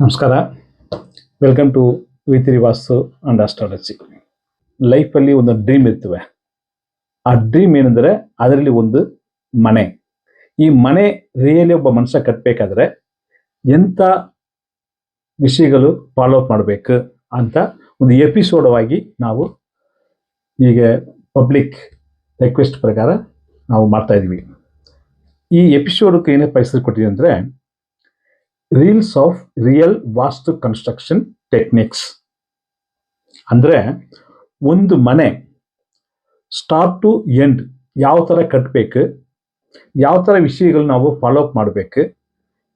ನಮಸ್ಕಾರ. Welcome to ವಿತಿರಿ vastu and astrology ಲೈಫಲ್ಲಿ ಒಂದು ಡ್ರೀಮ್ ಇರ್ತವೆ. ಆ ಡ್ರೀಮ್ ಏನಂದರೆ ಅದರಲ್ಲಿ ಒಂದು ಮನೆ. ಈ ಮನೆ ರಿಯಲಿ ಒಬ್ಬ ಮನುಷ್ಯ ಕಟ್ಟಬೇಕಾದ್ರೆ ಎಂಥ ವಿಷಯಗಳು ಫಾಲೋ ಅಪ್ ಮಾಡಬೇಕು ಅಂತ ಒಂದು ಎಪಿಸೋಡವಾಗಿ ನಾವು ಈಗ ಪಬ್ಲಿಕ್ ರಿಕ್ವೆಸ್ಟ್ ಪ್ರಕಾರ ನಾವು ಮಾಡ್ತಾ ಇದ್ದೀವಿ. ಈ ಎಪಿಸೋಡಕ್ಕೆ ಏನೇ ಹೆಸರು ಕೊಟ್ಟಿದೆ ಅಂದರೆ reels of real vastu construction techniques ಅಂದರೆ ಒಂದು ಮನೆ ಸ್ಟಾರ್ಟ್ ಟು ಎಂಡ್ ಯಾವ ಥರ ಕಟ್ಟಬೇಕು ಯಾವ ಥರ ವಿಷಯಗಳು ನಾವು ಫಾಲೋ ಅಪ್ ಮಾಡಬೇಕು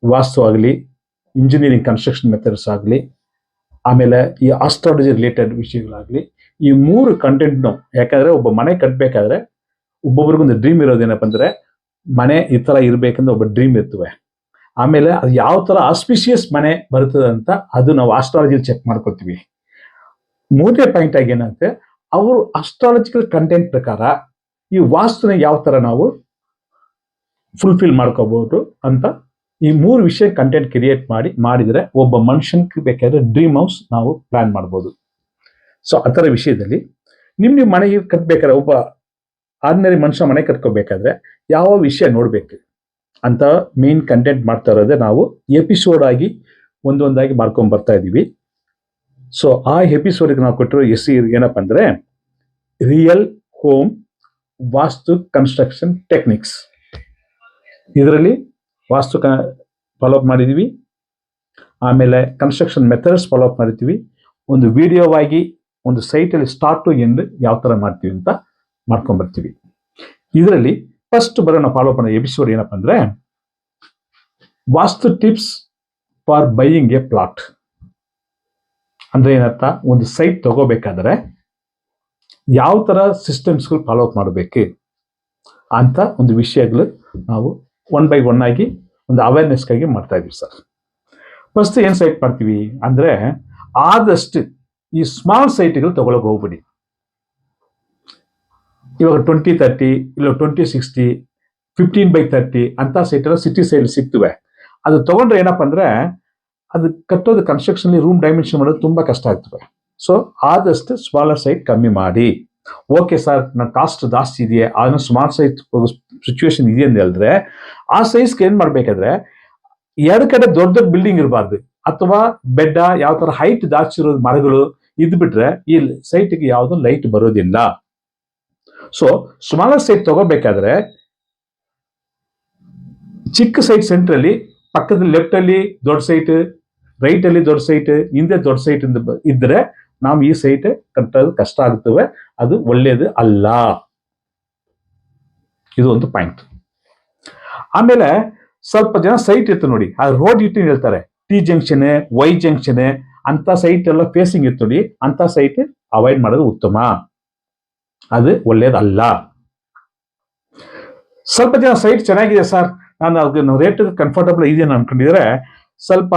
ವಾಸ್ತು ಆಗಲಿ ಇಂಜಿನಿಯರಿಂಗ್ ಕನ್ಸ್ಟ್ರಕ್ಷನ್ ಮೆಥಡ್ಸ್ ಆಗಲಿ ಆಮೇಲೆ ಈ ಆಸ್ಟ್ರಾಲಜಿ ರಿಲೇಟೆಡ್ ವಿಷಯಗಳಾಗಲಿ ಈ ಮೂರು ಕಂಟೆಂಟ್ನು ಯಾಕಂದರೆ ಒಬ್ಬ ಮನೆ ಕಟ್ಟಬೇಕಾದ್ರೆ ಒಬ್ಬೊಬ್ರಿಗೊಂದು ಡ್ರೀಮ್ ಇರೋದೇನಪ್ಪ ಅಂದರೆ ಮನೆ ಈ ಥರ ಇರಬೇಕಂದ್ರೆ ಒಬ್ಬ ಡ್ರೀಮ್ ಇರ್ತವೆ ಆಮೇಲೆ ಅದು ಯಾವ ಥರ ಆಸ್ಪಿಷಿಯಸ್ ಮನೆ ಬರ್ತದೆ ಅಂತ ಅದು ನಾವು ಆಸ್ಟ್ರಾಲಜಿಲಿ ಚೆಕ್ ಮಾಡ್ಕೊತೀವಿ ಮೂರನೇ ಪಾಯಿಂಟ್ ಆಗಿ ಏನಂತೆ ಅವರು ಆಸ್ಟ್ರಾಲಜಿಕಲ್ ಕಂಟೆಂಟ್ ಪ್ರಕಾರ ಈ ವಾಸ್ತುನ ಯಾವ ಥರ ನಾವು ಫುಲ್ಫಿಲ್ ಮಾಡ್ಕೋಬಹುದು ಅಂತ ಈ ಮೂರು ವಿಷಯ ಕಂಟೆಂಟ್ ಕ್ರಿಯೇಟ್ ಮಾಡಿ, ಮಾಡಿದರೆ ಒಬ್ಬ ಮನುಷ್ಯನ್ಗೆ ಬೇಕಾದ್ರೆ ಡ್ರೀಮ್ ಹೌಸ್ ನಾವು ಪ್ಲಾನ್ ಮಾಡ್ಬೋದು. ಸೊ ಆ ಥರ ವಿಷಯದಲ್ಲಿ ನಿಮ್ಮ ನಿಮ್ಮ ಮನೆಗೆ ಕಟ್ಬೇಕಾದ್ರೆ ಒಬ್ಬ ಆರ್ಡಿನರಿ ಮನುಷ್ಯ ಮನೆ ಕಟ್ಕೋಬೇಕಾದ್ರೆ ಯಾವ ವಿಷಯ ನೋಡ್ಬೇಕು? ಅಂತ ಮೇನ್ ಕಂಟೆಂಟ್ ಮಾಡ್ತಾ ಇರೋದೇ ನಾವು ಎಪಿಸೋಡ್ ಆಗಿ ಒಂದೊಂದಾಗಿ ಮಾಡ್ಕೊಂಡ್ ಬರ್ತಾ ಇದ್ದೀವಿ ಸೊ ಆ ಎಪಿಸೋಡ್ಗೆ ನಾವು ಕೊಟ್ಟಿರೋ ಎಸ್ ಏನಪ್ಪ ಅಂದರೆ real home vastu construction techniques ಇದರಲ್ಲಿ ವಾಸ್ತು ಕ ಫಾಲೋ ಅಪ್ ಮಾಡಿದ್ದೀವಿ ಆಮೇಲೆ ಕನ್ಸ್ಟ್ರಕ್ಷನ್ ಮೆಥಡ್ಸ್ ಫಾಲೋ ಅಪ್ ಮಾಡಿರ್ತೀವಿ ಒಂದು ವಿಡಿಯೋವಾಗಿ ಒಂದು ಸೈಟಲ್ಲಿ ಸ್ಟಾರ್ಟ್ ಟು ಎಂಡ್ ಯಾವ ಥರ ಮಾಡ್ತೀವಿ ಅಂತ ಮಾಡ್ಕೊಂಬರ್ತೀವಿ ಇದರಲ್ಲಿ ಫಸ್ಟ್ ಬರೋಣ ಫಾಲೋ ಅಪ್ ಮಾಡೋ ಎಪಿಸೋಡ್ ಏನಪ್ಪ ಅಂದ್ರೆ, vastu tips for buying a plot ಅಂದ್ರೆ ಏನರ್ಥ? ಒಂದು ಸೈಟ್ ತಗೋಬೇಕಾದ್ರೆ ಯಾವ ತರ ಸಿಸ್ಟಮ್ಸ್ಗಳು ಫಾಲೋ ಅಪ್ ಮಾಡಬೇಕು ಅಂತ ಒಂದು ವಿಷಯಗಳು ನಾವು ಒನ್ ಬೈ ಒನ್ ಆಗಿ ಒಂದು ಅವೇರ್ನೆಸ್ಗಾಗಿ ಮಾಡ್ತಾ ಇದ್ದೀವಿ ಸರ್. ಫಸ್ಟ್ ಏನು ಸೈಟ್ ಮಾಡ್ತೀವಿ ಅಂದ್ರೆ ಆದಷ್ಟು ಈ ಸ್ಮಾಲ್ ಸೈಟ್ಗಳು ತಗೊಳಕ್ ಹೋಗ್ಬಿಡಿ. ಇವಾಗ ಟ್ವೆಂಟಿ ತರ್ಟಿ ಇಲ್ಲ twenty sixty fifteen by thirty ಅಂತ ಸೈಟೆಲ್ಲ ಸಿಟಿ ಸೈಡ್ ಸಿಗ್ತವೆ. ಅದು ತಗೊಂಡ್ರೆ ಏನಪ್ಪ ಅಂದರೆ ಅದು ಕಟ್ಟೋದು ಕನ್ಸ್ಟ್ರಕ್ಷನ್ ರೂಮ್ ಡೈಮೆನ್ಷನ್ ಮಾಡೋದು ತುಂಬಾ ಕಷ್ಟ ಆಗ್ತವೆ ಸೊ ಆದಷ್ಟು ಸ್ಮಾಲರ್ ಸೈಟ್ ಕಮ್ಮಿ ಮಾಡಿ. ಓಕೆ ಸರ್ ನನ್ನ ಕಾಸ್ಟ್ ಜಾಸ್ತಿ ಇದೆಯೇ? ಅದನ್ನು ಸ್ಮಾಲ್ ಸೈಟ್ ಸಿಚುವೇಶನ್ ಇದೆ ಅಂತ ಹೇಳಿದ್ರೆ, ಆ ಸೈಜ್ಗೆ ಏನು ಮಾಡಬೇಕಾದ್ರೆ, ಎರಡು ಕಡೆ ದೊಡ್ಡ ದೊಡ್ಡ ಬಿಲ್ಡಿಂಗ್ ಇರಬಾರ್ದು. ಅಥವಾ ಬೆಡ್ಡ ಯಾವ ಥರ ಹೈಟ್ ಜಾಸ್ತಿ ಇರೋದು ಮರಗಳು ಇದ್ಬಿಟ್ರೆ ಈ ಸೈಟ್ಗೆ ಯಾವ್ದು ಲೈಟ್ ಬರೋದಿಲ್ಲ. ಸೊ ಸ್ಮಾಲರ್ ಸೈಟ್ ತಗೋಬೇಕಾದ್ರೆ, ಚಿಕ್ಕ ಸೈಟ್ ಸೆಂಟ್ರಲ್ಲಿ ಪಕ್ಕದ ಲೆಫ್ಟ್ ಅಲ್ಲಿ ದೊಡ್ಡ ಸೈಟ್ ರೈಟ್ ಅಲ್ಲಿ ದೊಡ್ಡ ಸೈಟ್ ಹಿಂದೆ ದೊಡ್ಡ ಸೈಟ್ ಇದ್ರೆ ನಾವು ಈ ಸೈಟ್ ಕಟ್ಟೋದು ಕಷ್ಟ ಆಗುತ್ತವೆ ಅದು ಒಳ್ಳೆಯದು ಅಲ್ಲ. ಇದು ಒಂದು ಪಾಯಿಂಟ್ ಆಮೇಲೆ ಸ್ವಲ್ಪ ಜನ ಸೈಟ್ ಇತ್ತು ನೋಡಿ. ಆ ರೋಡ್ ಇಟ್ಟು ಹೇಳ್ತಾರೆ. ಟಿ ಜಂಕ್ಷನ್ ವೈ ಜಂಕ್ಷನ್ ಅಂತ ಸೈಟ್ ಎಲ್ಲ ಫೇಸಿಂಗ್ ಇತ್ತು ನೋಡಿ. ಅಂತ ಸೈಟ್ ಅವಾಯ್ಡ್ ಮಾಡೋದು ಉತ್ತಮ. ಅದು ಒಳ್ಳೆಯದಲ್ಲ ಸ್ವಲ್ಪ ಜನ ಸೈಟ್ ಚೆನ್ನಾಗಿದೆ ಸರ್ ನಾನು ಅದಕ್ಕೆ ರೇಟ್ ಕಂಫರ್ಟಬಲ್ ಇದೆ ಅನ್ಕೊಂಡಿದ್ರೆ ಸ್ವಲ್ಪ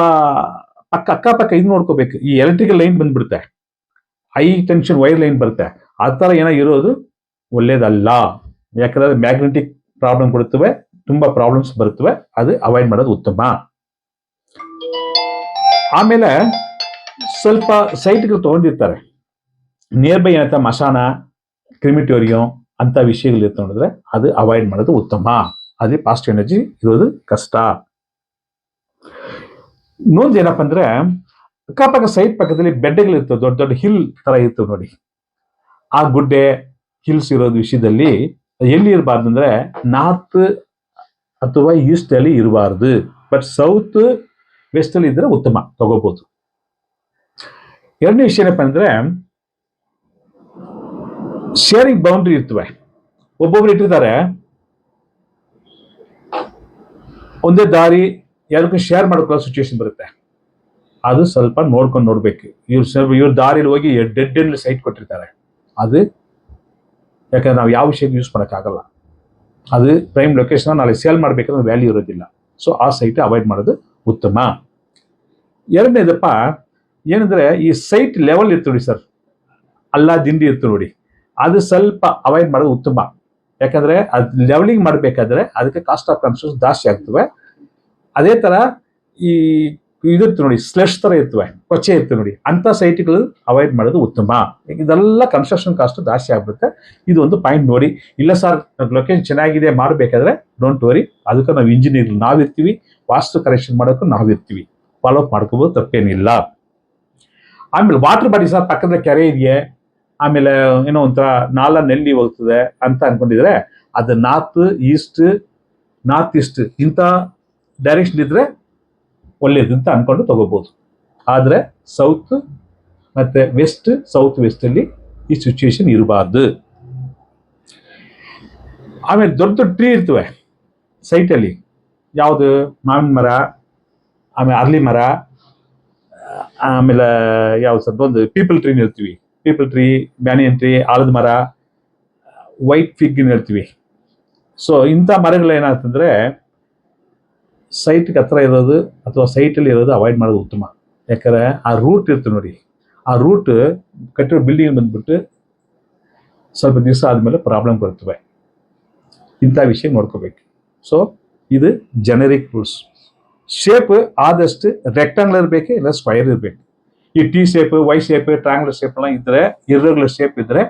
ಪಕ್ಕ ಅಕ್ಕಪಕ್ಕ ಇದು ನೋಡ್ಕೋಬೇಕು. ಈ ಎಲೆಕ್ಟ್ರಿಕಲ್ ಲೈನ್ ಬಂದ್ಬಿಡುತ್ತೆ. ಹೈ ಟೆನ್ಷನ್ ವೈರ್ ಲೈನ್ ಬರುತ್ತೆ. ಆ ಥರ ಏನೋ ಇರೋದು ಒಳ್ಳೇದಲ್ಲ. ಯಾಕಂದ್ರೆ ಮ್ಯಾಗ್ನೆಟಿಕ್ ಪ್ರಾಬ್ಲಮ್ ಕೊಡುತ್ತವೆ ತುಂಬ ಪ್ರಾಬ್ಲಮ್ಸ್ ಬರುತ್ತವೆ, ಅದು ಅವಾಯ್ಡ್ ಮಾಡೋದು ಉತ್ತಮ. ಆಮೇಲೆ ಸ್ವಲ್ಪ ಸೈಟ್ಗಳು ತೊಗೊಂಡಿರ್ತಾರೆ. ನಿಯರ್ ಬೈ ಏನಂತ ಮಶಾನ ಕ್ರಿಮಿಟೋರಿಯಂ ಅಂತ ವಿಷಯಗಳು ಇರ್ತ ನೋಡಿದ್ರೆ ಅದು ಅವಾಯ್ಡ್ ಮಾಡೋದು ಉತ್ತಮ. ಅದೇ ಪಾಸ್ಟ್ ಎನರ್ಜಿ ಇರೋದು ಕಷ್ಟ. ಇನ್ನೊಂದು ಏನಪ್ಪ ಅಂದ್ರೆ ಅಕ್ಕಪಕ್ಕ ಸೈಡ್ ಪಕ್ಕದಲ್ಲಿ ಬೆಡ್ಡೆಗಳಿರ್ತವೆ ದೊಡ್ಡ ದೊಡ್ಡ ಹಿಲ್ ತರ ಇರ್ತವೆ ನೋಡಿ. ಆ ಗುಡ್ಡೆ ಹಿಲ್ಸ್ ಇರೋದು ವಿಷಯದಲ್ಲಿ ಎಲ್ಲಿ ಇರಬಾರ್ದು ಅಂದ್ರೆ ನಾರ್ತ್ ಅಥವಾ ಈಸ್ಟ್ ಅಲ್ಲಿ ಇರಬಾರ್ದು. ಬಟ್ ಸೌತ್ ವೆಸ್ಟ್ ಅಲ್ಲಿ ಇದ್ರೆ ಉತ್ತಮ ತಗೋಬಹುದು ಎರಡನೇ ವಿಷಯ ಏನಪ್ಪ ಅಂದ್ರೆ ಶೇರಿಂಗ್ ಬೌಂಡ್ರಿ ಇರ್ತವೆ. ಒಬ್ಬೊಬ್ರು ಇಟ್ಟಿರ್ತಾರೆ. ಒಂದೇ ದಾರಿ ಯಾರಿಗೂ ಶೇರ್ ಮಾಡ್ಕೊಳ್ಳೋ ಸಿಚುವೇಶನ್ ಬರುತ್ತೆ. ಅದು ಸ್ವಲ್ಪ ನೋಡ್ಕೊಂಡು ನೋಡ್ಬೇಕು. ಇವ್ರು ಸ್ವಲ್ಪ ಇವ್ರ ದಾರಿಲಿ ಹೋಗಿ ಡೆಡ್ ಎಂಡ್ ಸೈಟ್ ಕೊಟ್ಟಿರ್ತಾರೆ. ಅದು ಯಾಕಂದ್ರೆ ನಾವು ಯಾವ ವಿಷಯ ಯೂಸ್ ಮಾಡೋಕ್ಕಾಗಲ್ಲ. ಅದು ಪ್ರೈಮ್ ಲೊಕೇಶನ್ ನಾಳೆ ಸೇಲ್ ಮಾಡಬೇಕಂದ್ರೆ ವ್ಯಾಲ್ಯೂ ಇರೋದಿಲ್ಲ. ಸೊ ಆ ಸೈಟ್ ಅವಾಯ್ಡ್ ಮಾಡೋದು ಉತ್ತಮ. ಎರಡನೇದಪ್ಪ, ಏನಂದ್ರೆ ಈ ಸೈಟ್ ಲೆವೆಲ್ ಇರ್ತದೆ ನೋಡಿ ಸರ್. ಅಲ್ಲ, ದಿಂಡಿ ಇರ್ತದೆ ನೋಡಿ. ಅದು ಸ್ವಲ್ಪ ಅವಾಯ್ಡ್ ಮಾಡೋದು ಉತ್ತಮ. ಯಾಕಂದ್ರೆ ಅದು ಲೆವೆಲಿಂಗ್ ಮಾಡಬೇಕಾದ್ರೆ ಅದಕ್ಕೆ ಕಾಸ್ಟ್ ಆಫ್ ಕನ್ಸ್ಟ್ರಕ್ಷನ್ ಜಾಸ್ತಿ ಆಗ್ತವೆ. ಅದೇ ತರ ಈ ಇದಿರ್ತವೆ ನೋಡಿ ಸ್ಲೆಶ್ ತರ ಇರ್ತವೆ, ಕೊಚ್ಚೆ ಇರ್ತವೆ ನೋಡಿ ಅಂತ ಸೈಟ್ಗಳು ಅವಾಯ್ಡ್ ಮಾಡೋದು ಉತ್ತಮ. ಇದೆಲ್ಲ ಕನ್ಸ್ಟ್ರಕ್ಷನ್ ಕಾಸ್ಟ್ ಜಾಸ್ತಿ ಆಗ್ಬಿಡುತ್ತೆ. ಇದು ಒಂದು ಪಾಯಿಂಟ್ ನೋಡಿ. ಇಲ್ಲ ಸರ್ ಲೊಕೇಶನ್ ಚೆನ್ನಾಗಿದೆ, ಮಾಡಬೇಕಾದ್ರೆ ಡೋಂಟ್ ವರಿ ಅದಕ್ಕೆ ನಾವು ಇಂಜಿನಿಯರ್ ನಾವಿರ್ತೀವಿ. ವಾಸ್ತು ಕರೆಕ್ಷನ್ ಮಾಡೋಕ್ಕೂ ನಾವಿರ್ತೀವಿ. ಫಾಲೋ ಅಪ್ ಮಾಡ್ಕೋಬೋದು, ತಪ್ಪೇನಿಲ್ಲ. ಆಮೇಲೆ ವಾಟರ್ ಬಾಡಿ ಸರ್ ಪಕ್ಕದ ಕೆರೆ ಇದೆಯೇ? ಆಮೇಲೆ ಏನೋ ಒಂಥರ ನಾಲ ನೆಲ್ಲಿ ಹೋಗ್ತದೆ ಅಂತ ಅನ್ಕೊಂಡಿದ್ರೆ ಅದು ನಾರ್ತ್ ಈಸ್ಟ್ ನಾರ್ತ್ ಈಸ್ಟ್ ಇಂಥ ಡೈರೆಕ್ಷನ್ ಇದ್ರೆ ಒಳ್ಳೇದು ಅಂತ ಅನ್ಕೊಂಡು ತಗೋಬಹುದು ಆದರೆ ಸೌತ್ ಮತ್ತೆ ವೆಸ್ಟ್ ಸೌತ್ ವೆಸ್ಟಲ್ಲಿ ಈ ಸಿಚುವೇಶನ್ ಇರಬಾರ್ದು. ಆಮೇಲೆ ದೊಡ್ಡ ದೊಡ್ಡ ಟ್ರೀ ಇರ್ತವೆ ಸೈಟಲ್ಲಿ ಯಾವುದು? ಮಾವಿನ ಮರ ಆಮೇಲೆ ಅರ್ಲಿ ಮರ ಆಮೇಲೆ ಯಾವ್ದು ಸ್ವಲ್ಪ ಒಂದು ಪೀಪಲ್ ಟ್ರೀನ್ ಹೇಳ್ತೀವಿ ಪೀಪಲ್ ಟ್ರೀ, ಬ್ಯಾನಿಯನ್ ಟ್ರೀ, ಆಲದ ಮರ, ವೈಟ್ ಫಿಗ್ ಹೇಳ್ತೀವಿ. ಸೊ ಇಂಥ ಮರಗಳು ಏನಾಗ್ತಂದ್ರೆ ಸೈಟ್ಗೆ ಹತ್ರ ಇರೋದು ಅಥವಾ ಸೈಟಲ್ಲಿ ಇರೋದು ಅವಾಯ್ಡ್ ಮಾಡೋದು ಉತ್ತಮ. ಯಾಕಂದರೆ ಆ ರೂಟ್ ಇರುತ್ತೆ ನೋಡಿ. ಆ ರೂಟ್ ಕಟ್ಟಿರೋ ಬಿಲ್ಡಿಂಗ್ ಬಂದ್ಬಿಟ್ಟು ಸ್ವಲ್ಪ ದಿವಸ ಆದಮೇಲೆ ಪ್ರಾಬ್ಲಮ್ ಬರ್ತವೆ. ಇಂಥ ವಿಷಯ ನೋಡ್ಕೋಬೇಕು. ಸೊ ಇದು ಜನರಿಕ್ ರೂಲ್ಸ್ ಶೇಪ್ ಆದಷ್ಟು ರೆಕ್ಟಾಂಗ್ಲರ್ ಇರಬೇಕು, ಇಲ್ಲ ಸ್ಕ್ವೈರ್ ಇರಬೇಕು? ಈ T shape Y shape triangular shape ಎಲ್ಲ ಇದ್ರೆ ಇರ್ರೆಗ್ಯುಲರ್ ಶೇಪ್ ಇದ್ರೆ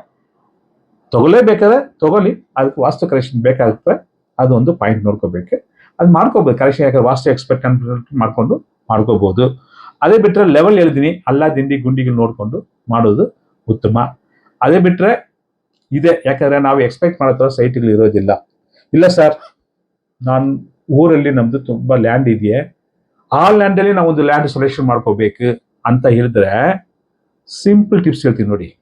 ತಗೊಳ್ಳೇಬೇಕಾದ್ರೆ ತಗೊಳ್ಳಿ. ಅದಕ್ಕೆ ವಾಸ್ತು ಕರೆಕ್ಷನ್ ಬೇಕಾಗುತ್ತೆ. ಅದೊಂದು ಪಾಯಿಂಟ್ ನೋಡ್ಕೋಬೇಕು. ಅದು ಮಾಡ್ಕೋಬೇಕು ಕರೆಕ್ಷನ್ ಯಾಕಂದ್ರೆ ವಾಸ್ತು ಎಕ್ಸ್ಪೆಕ್ಟ್ ಮಾಡ್ಕೊಂಡು ಮಾಡ್ಕೋಬಹುದು ಅದೇ ಬಿಟ್ಟರೆ ಲೆವೆಲ್ ಹೇಳಿದೀನಿ. ಅಲ್ಲ, ದಿಂಡಿ ಗುಂಡಿಗಳು ನೋಡಿಕೊಂಡು ಮಾಡೋದು ಉತ್ತಮ. ಅದೇ ಬಿಟ್ಟರೆ ಇದೆ. ಯಾಕಂದ್ರೆ ನಾವು ಎಕ್ಸ್ಪೆಕ್ಟ್ ಮಾಡೋ ಥರ ಸೈಟ್ಗಳು ಇರೋದಿಲ್ಲ. ಇಲ್ಲ ಸರ್ ನಾನು ಊರಲ್ಲಿ ನಮ್ಮದು ತುಂಬ ಲ್ಯಾಂಡ್ ಇದೆಯೇ. ಆ ಲ್ಯಾಂಡಲ್ಲಿ ನಾವು ಒಂದು ಲ್ಯಾಂಡ್ ಸೊಲ್ಯೂಷನ್ ಮಾಡ್ಕೋಬೇಕು. ಅಂತ ಹೇಳಿದ್ರೆ ಸಿಂಪಲ್ ಟಿಪ್ಸ್ ಹೇಳ್ತೀನಿ ನೋಡಿ.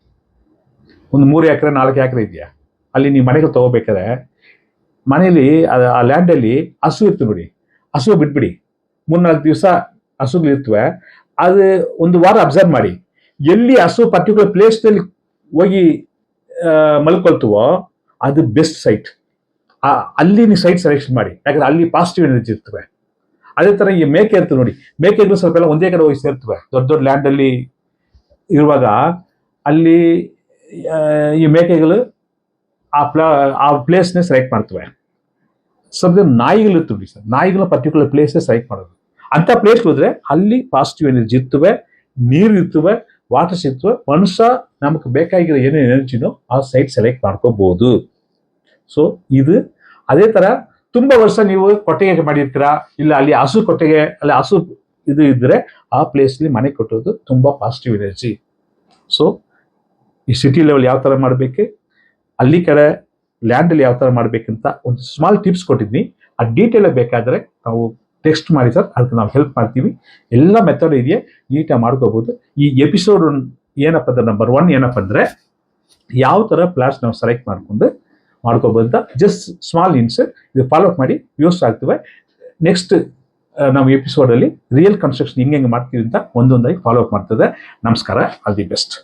ಒಂದು ಮೂರು ಎಕರೆ, ನಾಲ್ಕು ಎಕರೆ ಇದೆಯಾ? ಅಲ್ಲಿ ನೀವು ಮನೆಗೆ ತಗೋಬೇಕಾದ್ರೆ ಮನೆಯಲ್ಲಿ, ಆ- ಲ್ಯಾಂಡಲ್ಲಿ ಹಸು ಇರ್ತದೆ ನೋಡಿ. ಹಸು ಬಿಟ್ಬಿಡಿ. ಮೂರ್ನಾಲ್ಕು ದಿವಸ ಹಸುಗಳು ಇರ್ತವೆ. ಅದು ಒಂದು ವಾರ ಅಬ್ಸರ್ವ್ ಮಾಡಿ. ಎಲ್ಲಿ ಹಸು ಪರ್ಟಿಕ್ಯುಲರ್ ಪ್ಲೇಸ್ನಲ್ಲಿ ಹೋಗಿ ಮಲ್ಕೊಳ್ತೀವೋ, ಅದು ಬೆಸ್ಟ್ ಸೈಟ್ ಅಲ್ಲಿ ನೀವು ಸೈಟ್ ಸೆಲೆಕ್ಷನ್ ಮಾಡಿ. ಯಾಕಂದ್ರೆ ಅಲ್ಲಿ ಪಾಸಿಟಿವ್ ಎನರ್ಜಿ ಇರ್ತವೆ. ಅದೇ ತರ ಈ ಮೇಕೆ ಇರ್ತವೆ ನೋಡಿ. ಮೇಕೆಗಳು ಸ್ವಲ್ಪ ಎಲ್ಲ ಒಂದೇ ಕಡೆ ಹೋಗಿ ಸೇರ್ತವೆ. ದೊಡ್ಡ ದೊಡ್ಡ ಲ್ಯಾಂಡ್ ಅಲ್ಲಿ ಇರುವಾಗ ಅಲ್ಲಿ ಈ ಮೇಕೆಗಳು ಆ ಪ್ಲಾ, ಆ ಪ್ಲೇಸ್ನೇ ಸೆಲೆಕ್ಟ್ ಮಾಡ್ತವೆ. ಸ್ವಲ್ಪ ನಾಯಿಗಳು ಇರ್ತವೆ ಸರ್. ನಾಯಿಗಳ ಪರ್ಟಿಕ್ಯುಲರ್ ಪ್ಲೇಸೇ ಸೆಲೆಕ್ಟ್ ಮಾಡೋದು. ಅಂತ ಪ್ಲೇಸ್ ಹೋದ್ರೆ ಅಲ್ಲಿ ಪಾಸಿಟಿವ್ ಎನರ್ಜಿ ಇರ್ತವೆ, ನೀರು ಇರ್ತವೆ ವಾಟರ್ ಸಿಗ್ತವೆ. ಮನುಷ್ಯ ನಮಗೆ ಬೇಕಾಗಿರೋ ಏನೇನು ಎನರ್ಜಿನೋ ಆ ಸೈಟ್ ಸೆಲೆಕ್ಟ್ ಮಾಡ್ಕೋಬಹುದು ಸೊ ಇದು ಅದೇ ತರ ತುಂಬಾ ವರ್ಷ ನೀವು ಕೊಟ್ಟಿಗೆ ಮಾಡಿರ್ತೀರಾ? ಇಲ್ಲ, ಅಲ್ಲಿ ಹಸು ಕೊಟ್ಟಿಗೆ ಅಲ್ಲಿ ಹಸು ಇದು ಇದ್ರೆ ಆ ಪ್ಲೇಸ್ಲಿ ಮನೆ ಕೊಟ್ಟೋದು ತುಂಬಾ ಪಾಸಿಟಿವ್ ಎನರ್ಜಿ ಸೊ ಈ ಸಿಟಿ ಲೆವೆಲ್ ಯಾವ ತರ ಮಾಡಬೇಕು? ಅಲ್ಲಿ ಕಡೆ ಲ್ಯಾಂಡಲ್ಲಿ ಯಾವ ತರ ಮಾಡಬೇಕಂತ ಒಂದು ಸ್ಮಾಲ್ ಟಿಪ್ಸ್ ಕೊಟ್ಟಿದ್ನಿ. ಆ ಡೀಟೇಲ್ ಬೇಕಾದ್ರೆ ನಾವು ಟೆಕ್ಸ್ಟ್ ಮಾಡಿ ಸರ್, ಅದಕ್ಕೆ ನಾವು ಹೆಲ್ಪ್ ಮಾಡ್ತೀವಿ. ಎಲ್ಲ ಮೆಥಡ್ ಇದೆಯೇ ನೀಟಾಗಿ ಮಾಡ್ಕೋಬಹುದು ಈ ಎಪಿಸೋಡ್ ಏನಪ್ಪ ಅಂದ್ರೆ ನಂಬರ್ ಒನ್ ಏನಪ್ಪ ಅಂದರೆ, ಯಾವ ತರ ಪ್ಲಾಟ್ಸ್ ನಾವು ಸೆಲೆಕ್ಟ್ ಮಾಡ್ಕೊಂಡು ಮಾಡ್ಕೋಬಹುದು ಅಂತ ಜಸ್ಟ್ ಸ್ಮಾಲ್ ಇನ್ಸೆಟ್ ಇದು ಫಾಲೋ ಅಪ್ ಮಾಡಿ ಯೂಸ್ ಆಗ್ತವೆ. ನೆಕ್ಸ್ಟ್ ನಾವು ಎಪಿಸೋಡಲ್ಲಿ ರಿಯಲ್ ಕನ್ಸ್ಟ್ರಕ್ಷನ್ ಹಿಂಗೆ ಹೆಂಗೆ ಮಾಡ್ತೀವಿ ಅಂತ ಒಂದೊಂದಾಗಿ ಫಾಲೋ ಅಪ್ ಮಾಡ್ತದೆ. ನಮಸ್ಕಾರ ಆಲ್ ದಿ ಬೆಸ್ಟ್